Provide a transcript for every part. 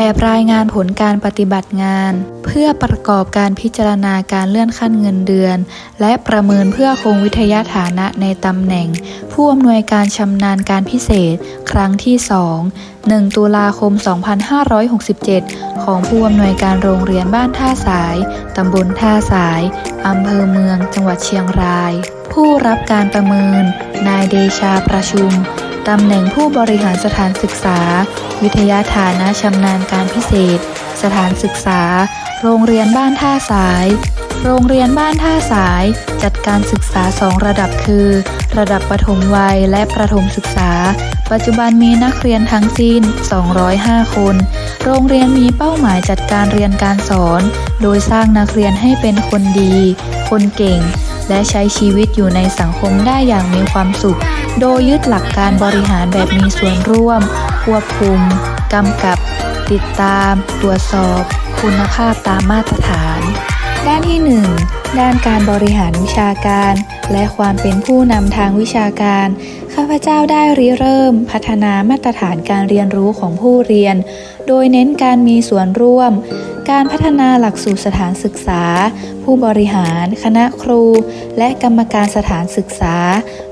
แบบรายงานผลการปฏิบัติงาน เพื่อประกอบการพิจารณาการเลื่อนขั้นเงินเดือน และประเมินเพื่อคงวิทยาฐานะในตำแหน่ง ผู้อำนวยการชำนาญการพิเศษ ครั้งที่ 2 1 ตุลาคม 2567 ของผู้อำนวยการโรงเรียนบ้านท่าสาย ตำบลท่าสาย อำเภอเมือง จังหวัดเชียงราย ผู้รับการประเมิน นายเดชาประชุม ตำแหน่งผู้บริหารสถานศึกษา วิทยาฐานะชำนาญการพิเศษ สถานศึกษา โรงเรียนบ้านท่าสาย โรงเรียนบ้านท่าสาย จัดการศึกษาสองระดับคือ ระดับประถมวัยและประถมศึกษา ปัจจุบันมีนักเรียนทั้งสิ้น 205 คน โรงเรียนมีเป้าหมายจัดการเรียนการสอน โดยสร้างนักเรียนให้เป็นคนดี คนเก่ง และใช้ชีวิตอยู่ในสังคมได้อย่างมีความสุข โดยยึดหลักการบริหารแบบมีส่วนร่วม ควบคุม กำกับ ติดตาม ตรวจสอบ คุณภาพตามมาตรฐาน ด้านที่ 1 ด้านการบริหารวิชาการ และความเป็นผู้นำทางวิชาการ ข้าพเจ้าได้ริเริ่มพัฒนามาตรฐานการเรียนรู้ของผู้เรียน โดยเน้นการมีส่วนร่วม การพัฒนาหลักสูตรสถานศึกษา ผู้บริหาร คณะครู และกรรมการสถานศึกษา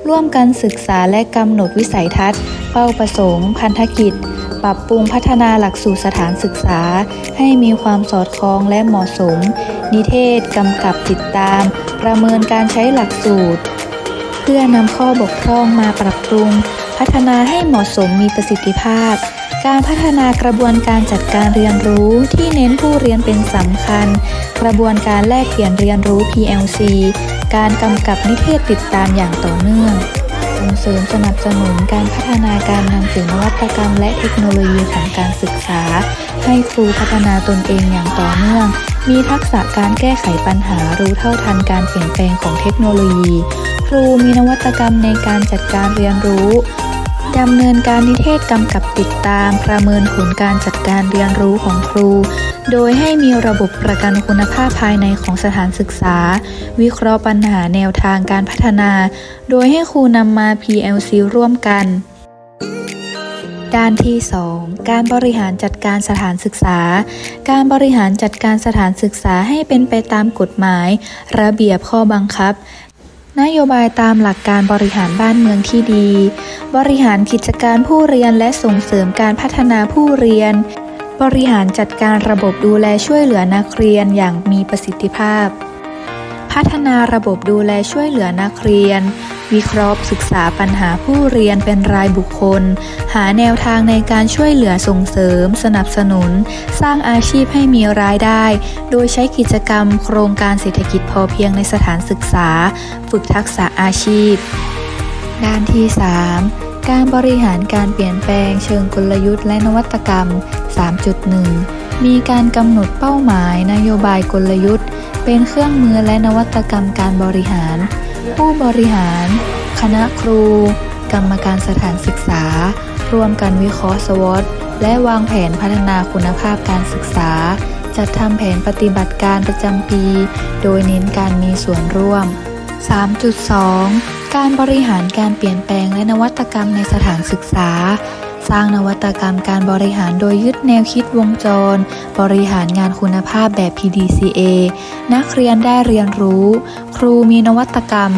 ร่วมกันศึกษาและกำหนดวิสัยทัศน์ เป้าประสงค์ พันธกิจ ปรับปรุงพัฒนาหลักสูตรสถานศึกษา ให้มีความสอดคล้องและเหมาะสม นิเทศกำกับติดตาม ประเมินการใช้หลักสูตร พื่อนำข้อบกพร่องมาปรับปรุง พัฒนาให้เหมาะสมมีประสิทธิภาพ การพัฒนากระบวนการจัดการเรียนรู้ที่เน้นผู้เรียนเป็นสำคัญ กระบวนการแลกเปลี่ยนเรียนรู้ PLC การกำกับนิเทศติดตามอย่างต่อเนื่องส่งเสริมสนับสนุนการพัฒนาการนำสู่นวัตกรรมและเทคโนโลยีของการศึกษา ให้ครูพัฒนาตนเองอย่างต่อเนื่อง มีทักษะการแก้ไขปัญหารู้เท่าทันการเปลี่ยนแปลงของเทคโนโลยี ครูมีนวัตกรรมในการจัดการเรียนรู้ดำเนินการนิเทศกำกับติดตาม ประเมินผลการจัดการเรียนรู้ของครู โดยให้มีระบบประกันคุณภาพภายในของสถานศึกษา วิเคราะห์ปัญหาแนวทางการพัฒนา โดยให้ครูนำมา PLC ร่วมกัน ด้านที่ 2 การบริหารจัดการสถานศึกษา การบริหารจัดการสถานศึกษาให้เป็นไปตามกฎหมาย ระเบียบข้อบังคับ นโยบายตามหลักการบริหารบ้านเมืองที่ดี บริหารกิจการผู้เรียนและส่งเสริมการพัฒนาผู้เรียน บริหารจัดการระบบดูแลช่วยเหลือนักเรียนอย่างมีประสิทธิภาพ พัฒนาระบบดูแลช่วยเหลือนักเรียน วิเคราะห์ศึกษาปัญหาผู้เรียนเป็นรายบุคคล หาแนวทางในการช่วยเหลือส่งเสริม สนับสนุน สร้างอาชีพให้มีรายได้ โดยใช้กิจกรรม โครงการเศรษฐกิจพอเพียงในสถานศึกษา ฝึกทักษะอาชีพ ด้านที่ 3การบริหารการเปลี่ยนแปลงเชิงกลยุทธ์และนวัตกรรม 3.1 มีการกำหนดเป้าหมายนโยบายกลยุทธ์ เป็นเครื่องมือและนวัตกรรมการบริหาร ผู้บริหาร คณะครู กรรมการสถานศึกษา ร่วมกันวิเคราะห์สวอตและวางแผนพัฒนาคุณภาพการศึกษา จัดทำแผนปฏิบัติการประจำปี โดยเน้นการมีส่วนร่วม 3.2 การบริหารการเปลี่ยนแปลงและนวัตกรรมในสถานศึกษา สร้างนวัตกรรมการบริหารโดยยึดแนวคิดวงจร บริหารงานคุณภาพแบบ PDCA นักเรียนได้เรียนรู้ ครูมีนวัตกรรม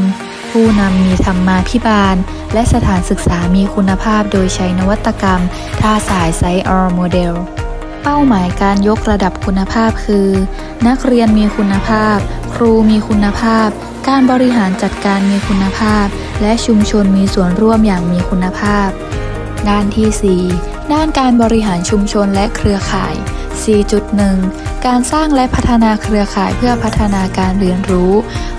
ผู้นำมีธรรมาภิบาล และสถานศึกษามีคุณภาพโดยใช้นวัตกรรม ท่าสายไซออร์โมเดลเป้าหมายการยกระดับคุณภาพคือ นักเรียนมีคุณภาพ ครูมีคุณภาพ การบริหารจัดการมีคุณภาพ และชุมชนมีส่วนร่วมอย่างมีคุณภาพ ด้านที่ 4 ด้านการบริหารชุมชนและเครือข่าย 4.1 การสร้างและพัฒนาเครือข่ายเพื่อพัฒนาการเรียนรู้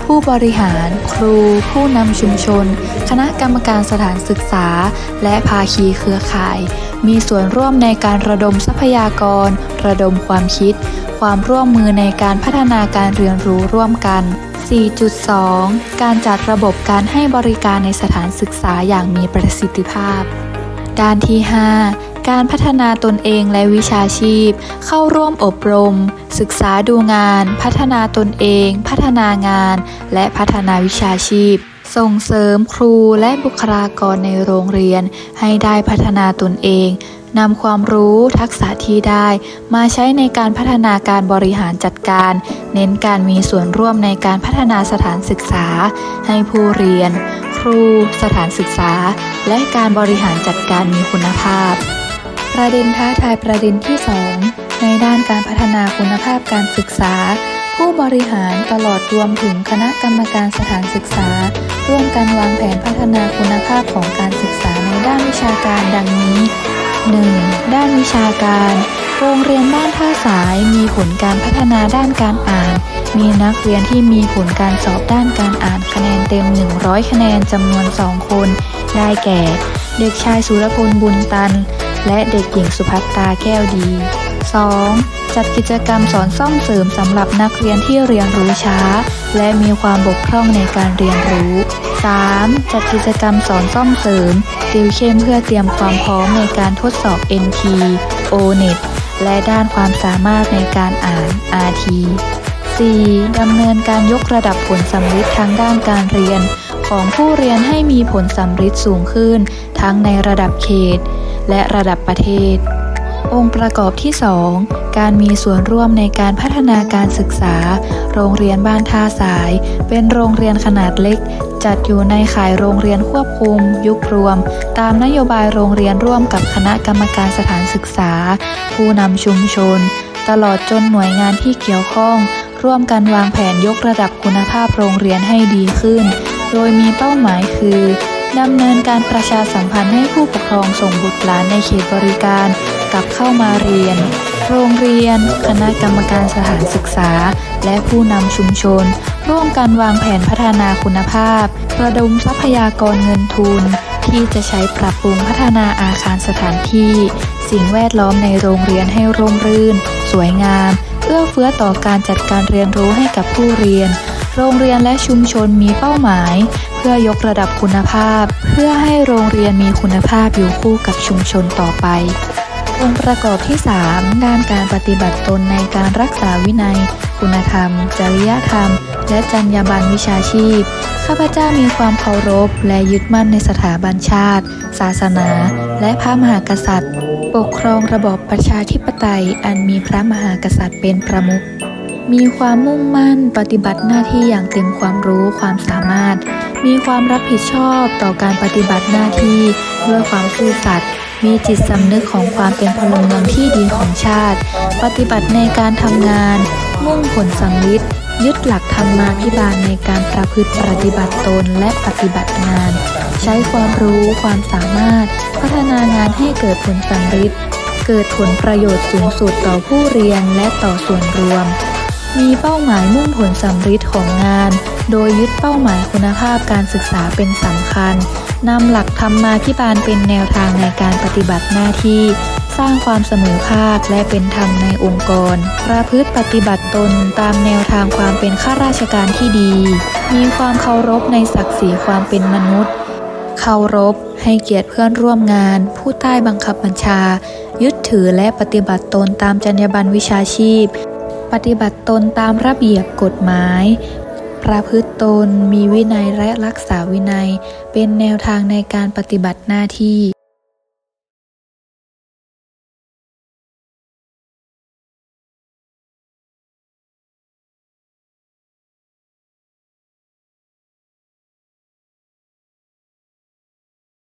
ผู้บริหาร ครู ผู้นำชุมชน คณะกรรมการสถานศึกษา และภาคีเครือข่าย มีส่วนร่วมในการระดมทรัพยากร ระดมความคิด ความร่วมมือในการพัฒนาการเรียนรู้ร่วมกัน4.2 การจัดระบบการให้บริการในสถานศึกษาอย่างมีประสิทธิภาพ ด้านที่ 5 การพัฒนาตนเองและวิชาชีพ เข้าร่วมอบรม ศึกษาดูงาน พัฒนาตนเอง พัฒนางาน และพัฒนาวิชาชีพ ส่งเสริมครูและบุคลากรในโรงเรียน ให้ได้พัฒนาตนเองนำความรู้ทักษะที่ได้ มาใช้ในการพัฒนาการบริหารจัดการ เน้นการมีส่วนร่วมในการพัฒนาสถานศึกษา ให้ผู้เรียน ครู สถานศึกษา และการบริหารจัดการมีคุณภาพ ประเด็นท้าทายประเด็นที่ 2 ในด้านการพัฒนาคุณภาพการศึกษา ผู้บริหารตลอดรวมถึงคณะกรรมการสถานศึกษา ร่วมกันวางแผนพัฒนาคุณภาพของการศึกษาในด้านวิชาการดังนี้ 1. ด้านวิชาการ โรงเรียนบ้านท่าสายมีผลการพัฒนาด้านการอ่าน มีนักเรียนที่มีผลการสอบด้านการอ่านคะแนนเต็ม 100 คะแนนจำนวน 2 คน ได้แก่ เด็กชายสุรพลบุญตัน และเด็กหญิงสุภัตตาแก้วดี 2. จัดกิจกรรมสอนซ่อมเสริมสำหรับนักเรียนที่เรียนรู้ช้า และมีความบกพร่องในการเรียนรู้ 3. จัดกิจกรรมสอนซ่อมเสริม ติวเข้มเพื่อเตรียมความพร้อมในการทดสอบ NT ONET และด้านความสามารถในการอ่าน RT 4. ดำเนินการยกระดับผลสำลิดทางด้านการเรียน ของผู้เรียนให้มีผลสำลิดสูงขึ้น ทั้งในระดับเขต และระดับประเทศ องค์ประกอบที่ 2 การมีส่วนร่วมในการพัฒนาการศึกษา โรงเรียนบ้านท่าสาย เป็นโรงเรียนขนาดเล็ก จัดอยู่ในข่ายโรงเรียนควบคุม ยุครวม ตามนโยบายโรงเรียนร่วมกับคณะกรรมการสถานศึกษา ผู้นำชุมชน ตลอดจนหน่วยงานที่เกี่ยวข้อง ร่วมกันวางแผนยกระดับคุณภาพโรงเรียนให้ดีขึ้น โดยมีเป้าหมายคือดำเนินการประชาสัมพันธ์ให้ผู้ปกครองส่งบุตรหลานในเขตบริการ กลับเข้ามาเรียน โรงเรียน คณะกรรมการสถานศึกษา และผู้นำชุมชน ร่วมกันวางแผนพัฒนาคุณภาพ ระดมทรัพยากรเงินทุน ที่จะใช้ปรับปรุงพัฒนาอาคารสถานที่ สิ่งแวดล้อมในโรงเรียนให้ร่มรื่น สวยงาม เอื้อเฟื้อต่อการจัดการเรียนรู้ให้กับผู้เรียน โรงเรียนและชุมชนมีเป้าหมาย เพื่อยกระดับคุณภาพ เพื่อให้โรงเรียนมีคุณภาพอยู่คู่กับชุมชนต่อไป องค์ประกอบที่ 3 ด้านการปฏิบัติตนในการรักษาวินัย คุณธรรม จริยธรรม และจรรยาบรรณวิชาชีพ ข้าพเจ้ามีความเคารพ และยึดมั่นในสถาบันชาติ ศาสนา และพระมหากษัตริย์ ปกครองระบอบประชาธิปไตย อันมีพระมหากษัตริย์เป็นประมุขมีความมุ่งมั่นปฏิบัติหน้าที่อย่างเต็มความรู้ความสามารถ มีความรับผิดชอบต่อการปฏิบัติหน้าที่ด้วยความซื่อสัตย์ มีจิตสำนึกของความเป็นพลเมืองที่ดีของชาติ ปฏิบัติในการทำงาน มุ่งผลสำลิดยึดหลักธรรมาภิบาลในการประพฤติปฏิบัติตนและปฏิบัติงาน ใช้ความรู้ความสามารถ พัฒนางานให้เกิดผลสำลิดเกิดผลประโยชน์สูงสุดต่อผู้เรียนและต่อส่วนรวม มีเป้าหมายมุ่งผลสำลิดของงาน โดยยึดเป้าหมายคุณภาพการศึกษาเป็นสำคัญ นำหลักธรรมาภิบาลเป็นแนวทางในการปฏิบัติหน้าที่ สร้างความเสมอภาคและเป็นธรรมในองค์กร ประพฤติปฏิบัติตนตามแนวทางความเป็นข้าราชการที่ดี มีความเคารพในศักดิ์ศรีความเป็นมนุษย์ เคารพ ให้เกียรติเพื่อนร่วมงาน ผู้ใต้บังคับบัญชา ยึดถือและปฏิบัติตนตามจรรยาบรรณวิชาชีพ ปฏิบัติตนตามระเบียบกฎหมาย ประพฤติตน มีวินัยและรักษาวินัย เป็นแนวทางในการปฏิบัติหน้าที่